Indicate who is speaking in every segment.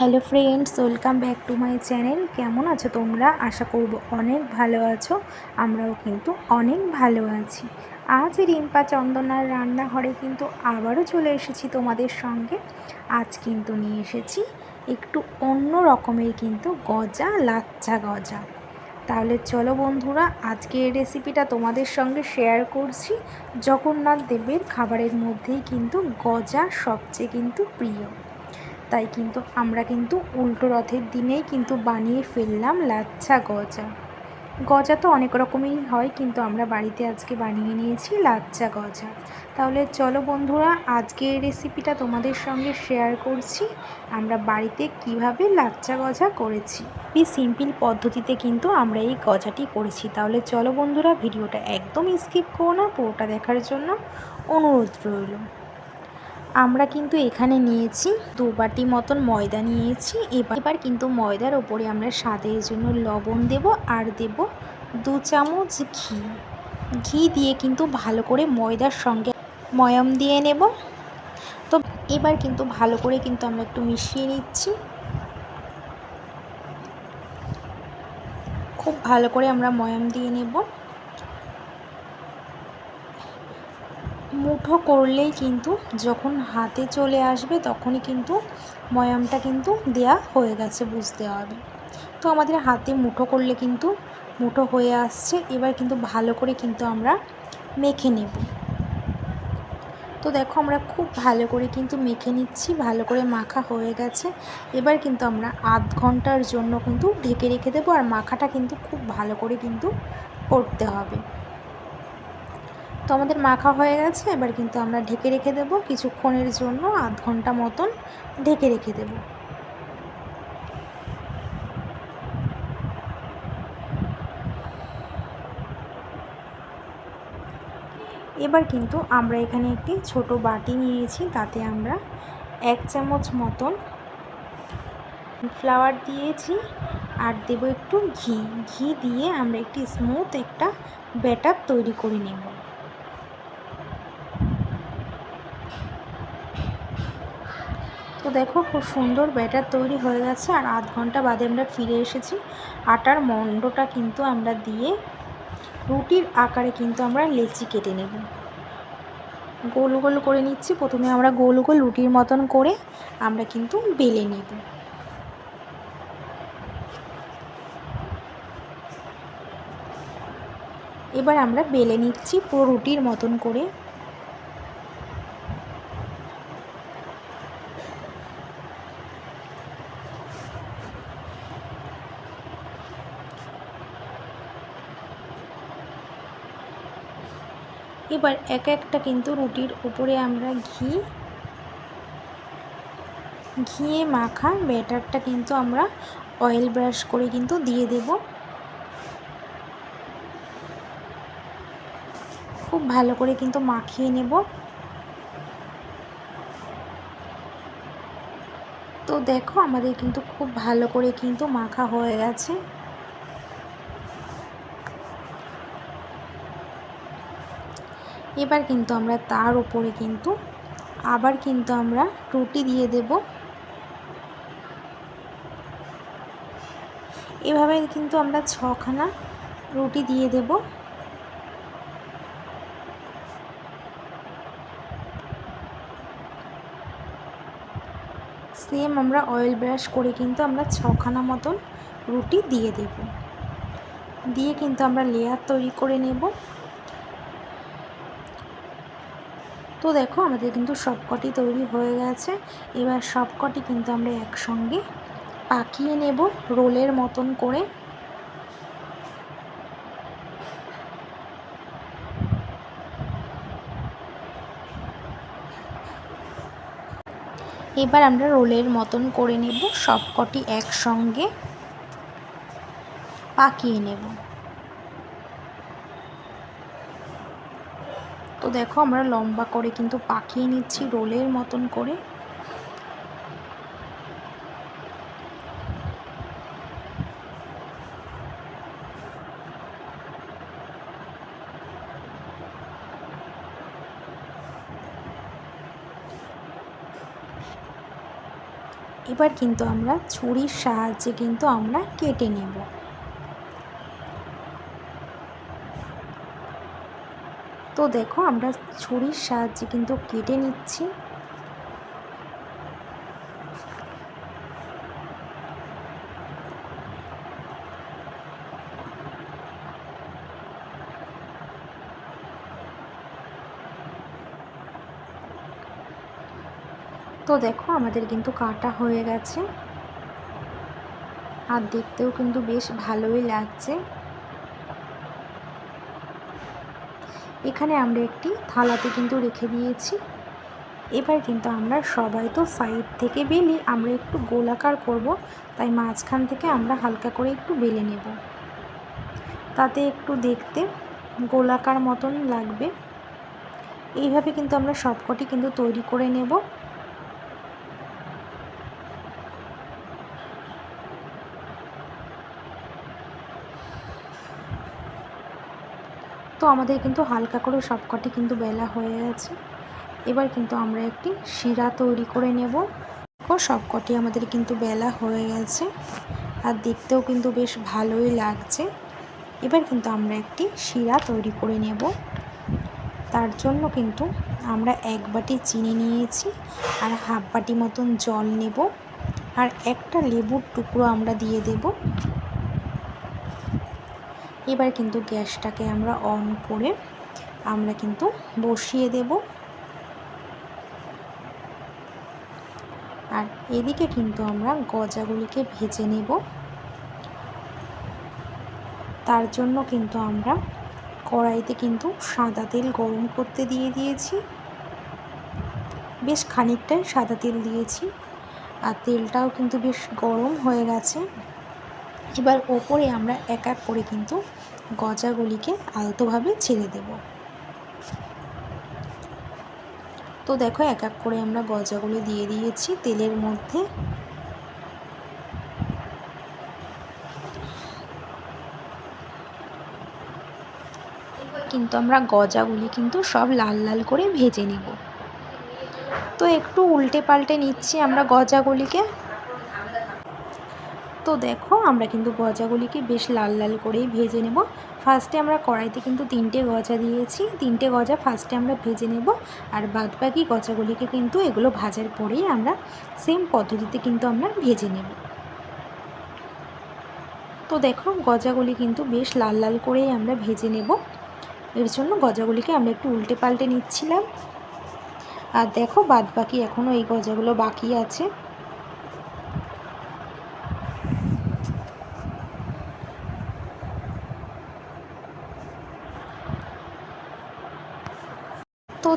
Speaker 1: Hello friends welcome back to my channel কেমন আছো তোমরা? আশা করব অনেক ভালো আছো। আমরাও কিন্তু অনেক ভালো আছি। আজ রিম্পা চন্দনার রান্নাঘরে কিন্তু আবারও চলে এসেছি তোমাদের সঙ্গে। আজ কিন্তু নিয়ে এসেছি একটু অন্য রকমের কিন্তু গজা, লাচ্চা গজা। তাহলে চলো বন্ধুরা আজকে এই রেসিপিটা তোমাদের সঙ্গে শেয়ার করছি। জগন্নাথ দেবের খাবারের মধ্যেই কিন্তু গজা সবচেয়ে কিন্তু প্রিয়। তাই কিন্তু আমরা কিন্তু উল্টো রথের দিনেই কিন্তু বানিয়ে ফেললাম লাচ্ছা গজা। গজা তো অনেক রকমেরই হয়, কিন্তু আমরা বাড়িতে আজকে বানিয়ে নিয়েছি লাচ্চা গজা। তাহলে চলো বন্ধুরা আজকে এই রেসিপিটা তোমাদের সঙ্গে শেয়ার করছি। আমরা বাড়িতে কীভাবে লাচ্চা গজা করেছি। খুবই সিম্পল পদ্ধতিতে কিন্তু আমরা এই গজাটি করেছি। তাহলে চলো বন্ধুরা, ভিডিওটা একদম স্কিপ করো না, পুরোটা দেখার জন্য অনুরোধ রইল। আমরা কিন্তু এখানে নিয়েছি দু বাটি মতন ময়দা নিয়েছি। এবার এবার কিন্তু ময়দার ওপরে আমরা স্বাদের জন্য লবণ দেব আর দেব দু চামচ ঘি। ঘি দিয়ে কিন্তু ভালো করে ময়দার সঙ্গে ময়ম দিয়ে নেব। তো এবার কিন্তু ভালো করে কিন্তু আমরা একটু মিশিয়ে নিচ্ছি। খুব ভালো করে আমরা ময়ম দিয়ে নেব। মুঠো করলেই কিন্তু যখন হাতে চলে আসবে তখনই কিন্তু ময়ামটা কিন্তু দেয়া হয়ে গেছে বুঝতে হবে। তো আমাদের হাতে মুঠো করলে কিন্তু মুঠো হয়ে আসছে, এবার কিন্তু ভালো করে কিন্তু আমরা মেখে নেব। তো দেখো আমরা খুব ভালো করে কিন্তু মেখে নিচ্ছি, ভালো করে মাখা হয়ে গেছে। এবার কিন্তু আমরা আধ ঘণ্টার জন্য কিন্তু ঢেকে রেখে দেবো আর মাখাটা কিন্তু খুব ভালো করে কিন্তু করতে হবে। তো আমাদের মাখা হয়ে গেছে, এবার কিন্তু আমরা ঢেকে রেখে দেবো। কিছুক্ষণের জন্য আধ ঘণ্টা মতন ঢেকে রেখে দেব। এবার কিন্তু আমরা এখানে একটি ছোট বাটি নিয়েছি, তাতে আমরা এক চামচ মতন ফ্লাওয়ার দিয়েছি, আর দেবো একটু ঘি। ঘি দিয়ে আমরা একটি স্মুথ একটা ব্যাটার তৈরি করে নেব। তো দেখো খুব সুন্দর ব্যাটার তৈরি হয়ে গেছে। আর আধ ঘণ্টা বাদে আমরা ফিরে এসেছি। আটার মণ্ডটা কিন্তু আমরা দিয়ে রুটির আকারে কিন্তু আমরা লেচি কেটে নেব। গোল গোল করে নিচ্ছি। প্রথমে আমরা গোল গোল রুটির মতন করে আমরা কিন্তু বেলে নেব। এবার আমরা বেলে নিচ্ছি পুরো রুটির মতন করে। এবার এক একটা কিন্তু রুটির উপরে আমরা ঘি, ঘিয়ে মাখা ব্যাটারটা কিন্তু আমরা অয়েল ব্রাশ করে কিন্তু দিয়ে দেব। খুব ভালো করে কিন্তু মাখিয়ে নেব। তো দেখো আমাদের কিন্তু খুব ভালো করে কিন্তু মাখা হয়ে গেছে। এবার কিন্তু আমরা তার উপরে কিন্তু আবার কিন্তু আমরা রুটি দিয়ে দেব। এভাবে কিন্তু আমরা ছখানা রুটি দিয়ে দেব। সেম আমরা অয়েল ব্রাশ করে কিন্তু আমরা ছখানা মতন রুটি দিয়ে দেব। দিয়ে কিন্তু আমরা লেয়ার তৈরি করে নেব। তো দেখো, আমাদের কিন্তু সবকটি তৈরি হয়ে গেছে। এবার সবকটি কিন্তু আমরা একসঙ্গে পাকিয়ে নেব রোলের মতন করে। এবার আমরা রোলের মতন করে নেব, সবকটি একসঙ্গে পাকিয়ে নেব। দেখো আমরা লম্বা করে কিন্তু পাকিয়ে নিচ্ছি রোলের মতন করে। এবার কিন্তু আমরা ছুরির সাহায্যে কিন্তু আমরা কেটে নেব। তো দেখো, আমরা ছুরির সাহায্যে কিন্তু কেটে নিচ্ছি। তো দেখো, আমাদের কিন্তু কাটা হয়ে গেছে। আর দেখতেও কিন্তু বেশ ভালোই লাগছে। এখানে আমরা একটি থালাতে কিন্তু রেখে দিয়েছি। এবার কিন্তু আমরা সবাই তো সাইড থেকে বেলি আমরা একটু গোলাকার করব, তাই মাঝখান থেকে আমরা হালকা করে একটু বেলে নেব। তাতে একটু দেখতে গোলাকার মতন লাগবে। এইভাবে কিন্তু আমরা সবকটি কিন্তু তৈরি করে নেব। আমাদের কিন্তু হালকা করে সবকটি কিন্তু বেলা হয়ে গেছে। এবার কিন্তু আমরা একটি শিরা তৈরি করে নেব। সবকটি আমাদের কিন্তু বেলা হয়ে গেছে আর দেখতেও কিন্তু বেশ ভালোই লাগছে। এবার কিন্তু আমরা একটি শিরা তৈরি করে নেব। তার জন্য কিন্তু আমরা এক বাটি চিনি নিয়েছি আর হাফ বাটি মতন জল নেব। আর একটা লেবুর টুকরো আমরা দিয়ে দেব। এবার কিন্তু গ্যাসটাকে আমরা অন করে আমরা কিন্তু বসিয়ে দেব। আর এদিকে কিন্তু আমরা গজাগুলিকে ভেজে নেব। তার জন্য কিন্তু আমরা কড়াইতে কিন্তু সাদা তেল গরম করতে দিয়ে দিয়েছি। বেশ খানিকটাই সাদা তেল দিয়েছি। আর তেলটাও কিন্তু বেশ গরম হয়ে গেছে। এবার ওপরে আমরা এক এক করে কিন্তু গজাগুলিকে আলতোভাবে ছেড়ে দেব। তো দেখো এক এক করে আমরা গজাগুলি দিয়ে দিয়েছি তেলের মধ্যে। কিন্তু আমরা গজাগুলি কিন্তু সব লাল লাল করে ভেজে নেব। তো একটু উল্টে পাল্টে নিচ্ছি আমরা গজাগুলিকে। তো দেখো, আমরা কিন্তু গজাগুলিকে বেশ লাল লাল করেই ভেজে নেব। ফার্স্টে আমরা কড়াইতে কিন্তু তিনটে গজা দিয়েছি। তিনটে গজা ফার্স্টে আমরা ভেজে নেব। আর বাদ বাকি গজাগুলিকে কিন্তু এগুলো ভাজার পরেই আমরা সেম পদ্ধতিতে কিন্তু আমরা ভেজে নেব। তো দেখো, গজাগুলি কিন্তু বেশ লাল লাল করেই আমরা ভেজে নেব। এর জন্য গজাগুলিকে আমরা একটু উল্টে পাল্টে নিচ্ছিলাম। আর দেখো বাদ বাকি এখনও এই গজাগুলো বাকি আছে।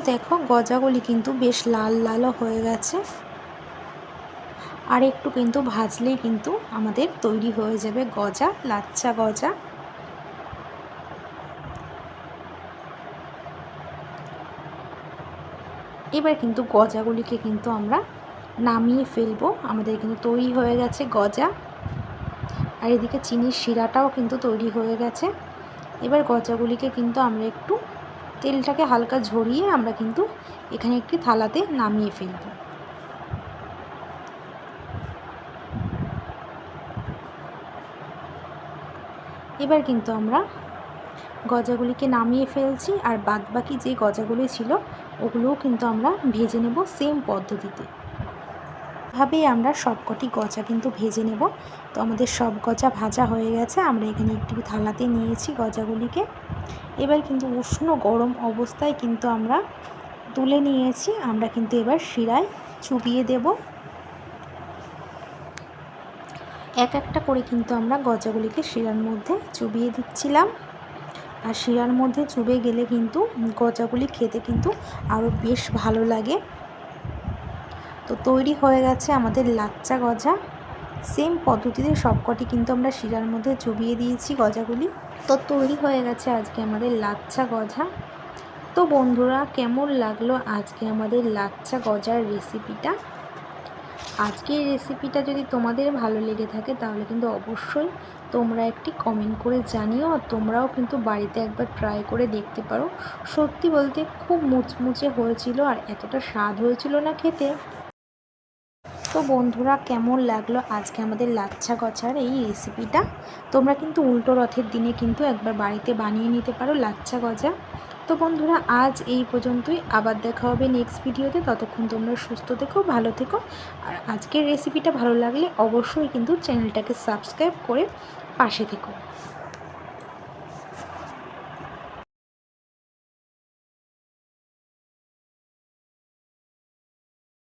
Speaker 1: দেখো, গজাগুলি কিন্তু বেশ লাল লালও হয়ে গেছে। আর একটু কিন্তু ভাজলেই কিন্তু আমাদের তৈরি হয়ে যাবে গজা, লাচ্চা গজা। এবার কিন্তু গজাগুলিকে কিন্তু আমরা নামিয়ে ফেলব। আমাদের কিন্তু তৈরি হয়ে গেছে গজা। আর এদিকে চিনির শিরাটাও কিন্তু তৈরি হয়ে গেছে। এবার গজাগুলিকে কিন্তু আমরা একটু তেলটাকে হালকা ঝরিয়ে আমরা কিন্তু এখানে একটি থালাতে নামিয়ে ফেলব। এবার কিন্তু আমরা গজাগুলিকে নামিয়ে ফেলছি আর বাদবাকি যে গজাগুলি ছিল, ওগুলোও কিন্তু আমরা ভেজে নেব সেম পদ্ধতিতে। ভাবেই আমরা সবকটি গজা কিন্তু ভেজে নেব। তো আমাদের সব গজা ভাজা হয়ে গেছে, আমরা এখানে একটু থালাতে নিয়েছি গজাগুলিকে। এবার কিন্তু উষ্ণ গরম অবস্থায় কিন্তু আমরা তুলে নিয়েছি, আমরা কিন্তু এবার শিরায় চুবিয়ে দেব। এক একটা করে কিন্তু আমরা গজাগুলিকে শিরার মধ্যে চুবিয়ে দিচ্ছিলাম। আর শিরার মধ্যে চুবে গেলে কিন্তু গজাগুলি খেতে কিন্তু আরও বেশ ভালো লাগে। তো তৈরি হয়ে গেছে আমাদের লাচ্চা গজা। সেম পদ্ধতিতে সবকটি কিন্তু আমরা শিরার মধ্যে চুবিয়ে দিয়েছি গজাগুলি। তো তৈরি হয়ে গেছে আজকে আমাদের লাচ্চা গজা। তো বন্ধুরা, কেমন লাগল আজকে আমাদের লাচ্চা গজার রেসিপিটা আজকের রেসিপিটা যদি তোমাদের ভালো লেগে থাকে তাহলে কিন্তু অবশ্যই তোমরা একটি কমেন্ট করে জানিও। আর তোমরাও কিন্তু বাড়িতে একবার ট্রাই করে দেখতে পারো। সত্যি বলতে খুব মুচমুচে হয়েছিল আর এতটা স্বাদ হয়েছিল না খেতে। তো বন্ধুরা, কেমন লাগল আজকে আমাদের লাচ্ছা গছার এই রেসিপিটা তোমরা কিন্তু উল্টো রথের দিনে কিন্তু একবার বাড়িতে বানিয়ে নিতে পারো লাচ্ছা গজা। তো বন্ধুরা, আজ এই পর্যন্তই। আবার দেখা হবে নেক্সট ভিডিওতে ততক্ষণ তোমরা সুস্থ থেকো, ভালো থেকো। আর আজকের রেসিপিটা ভালো লাগলে অবশ্যই কিন্তু চ্যানেলটাকে সাবস্ক্রাইব করে পাশে থেকো।